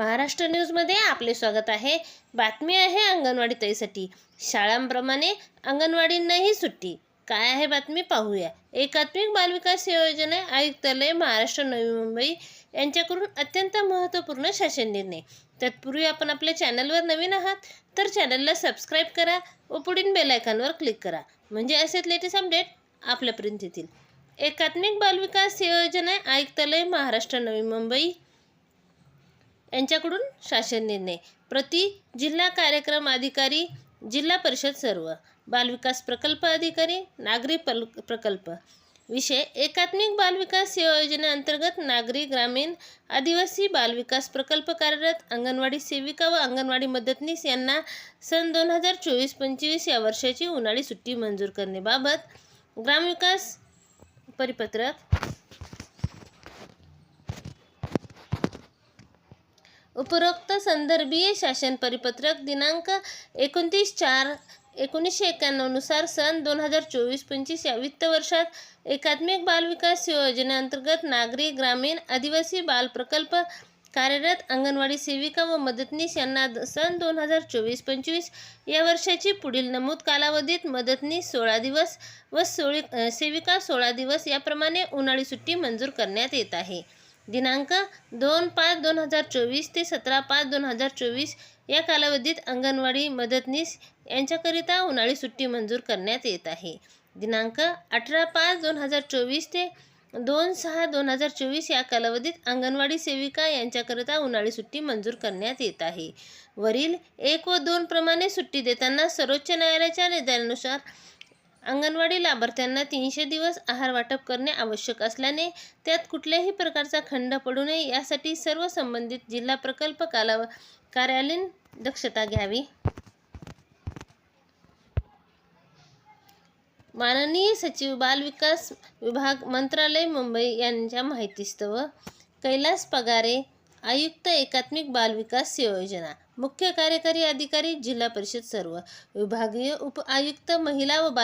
महाराष्ट्र न्यूजमध्ये आपले स्वागत आहे. बातमी आहे अंगणवाडी ताईसाठी शाळांप्रमाणे अंगणवाडींनाही सुट्टी. काय आहे बातमी? पाहूया. एकात्मिक बालविकास योजना आयुक्तालय महाराष्ट्र नवी मुंबई यांच्याकडून अत्यंत महत्त्वपूर्ण शासन निर्णय. तत्पूर्वी आपण आपल्या चॅनलवर नवीन आहात तर चॅनलला सबस्क्राईब करा व पुढील बेलायकॉनवर क्लिक करा. म्हणजे असेच लेटेस्ट अपडेट आपल्यापर्यंत येतील एकात्मिक बालविकास योजना आयुक्तालय महाराष्ट्र नवी मुंबई यांच्याकडून शासन निर्णय. प्रति जिल्हा कार्यक्रम अधिकारी जिल्हा परिषद सर्व. बालविकास प्रकल्प अधिकारी नागरी पल प्रकल्प. विषय एकात्मिक बालविकास सेवा योजनेअंतर्गत नागरी ग्रामीण आदिवासी बालविकास प्रकल्प कार्यरत अंगणवाडी सेविका व अंगणवाडी मदतनीस यांना सन दोन हजार चोवीस पंचवीस या वर्षाची उन्हाळी सुट्टी मंजूर करण्याबाबत ग्रामविकास परिपत्रक उपरोक्त संदर्भीय शासन परिपत्रक दिनांक एकोणतीस चार एकोणीसशे एक्क्याण्णवनुसार सन दोन हजार चोवीस पंचवीस या वित्त वर्षात एकात्मिक बालविकास योजनेअंतर्गत नागरी ग्रामीण आदिवासी बाल प्रकल्प कार्यरत अंगणवाडी सेविका व मदतनीस यांना द- सन दोन हजार चोवीस पंचवीस या वर्षाची पुढील नमूद कालावधीत मदतनीस सोळा दिवस व सोळी सेविका सोळा दिवस याप्रमाणे उन्हाळी सुट्टी मंजूर करण्यात येत आहे. दिनांक दोन पाच दोन हजार चोवीस ते सतरा पाच दोन हजार चोवीस या कालावधीत अंगणवाडी मदतनीस यांच्याकरिता उन्हाळी सुट्टी मंजूर करण्यात येत आहे. दिनांक अठरा पाच दोन हजार चोवीस ते दोन सहा दोन हजार चोवीस या कालावधीत अंगणवाडी सेविका यांच्याकरिता उन्हाळी सुट्टी मंजूर करण्यात येत आहे. वरील एक व दोन प्रमाणे सुट्टी देताना सर्वोच्च न्यायालयाच्या निर्णयानुसार अंगणवाडी लाभार्थ्यांना तीनशे दिवस आहार वाटप करणे आवश्यक असल्याने त्यात कुठल्याही प्रकारचा खंड पडू नये यासाठी सर्व संबंधित जिल्हा प्रकल्प कालाव कार्यालयीन दक्षता घ्यावी. माननीय सचिव बालविकास विभाग मंत्रालय मुंबई यांच्या माहितीस्तव कैलास पगारे आयुक्त एकात्मिक बालविकास योजना मुख्य कार्यकारी अधिकारी जिल्हा परिषद सर्व विभागीय उप आयुक्त महिला व